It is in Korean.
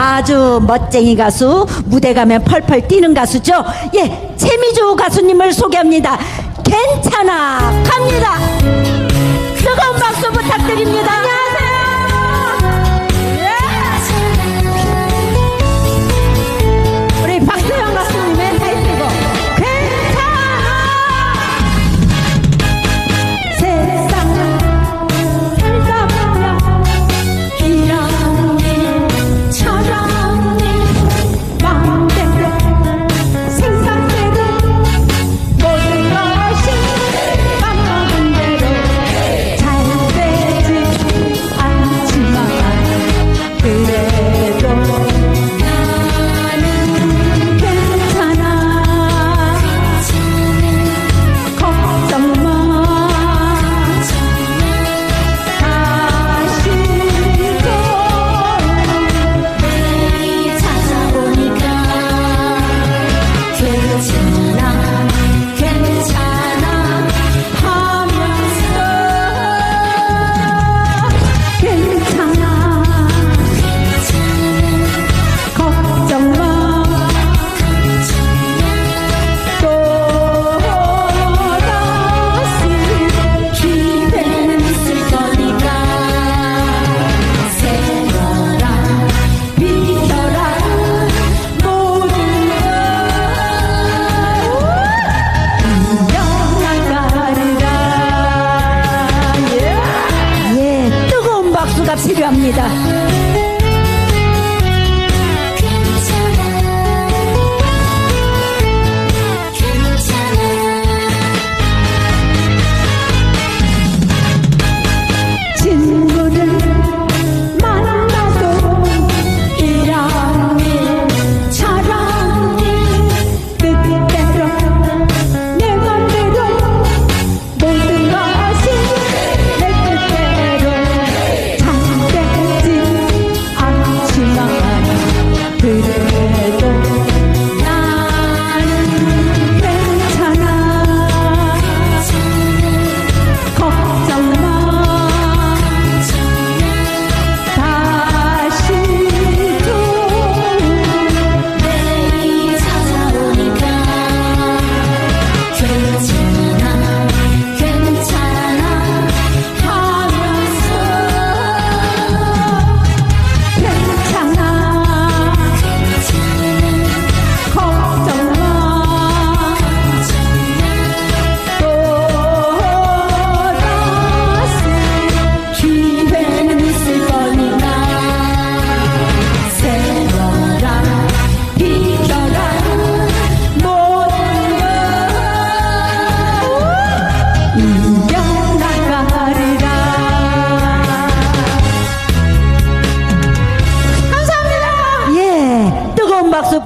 아주 멋쟁이 가수 무대 가면 펄펄 뛰는 가수죠? 예 재미조 가수님을 소개합니다. 괜찮아. 갑니다. 뜨거운 박수 부탁드립니다. 필요합니다.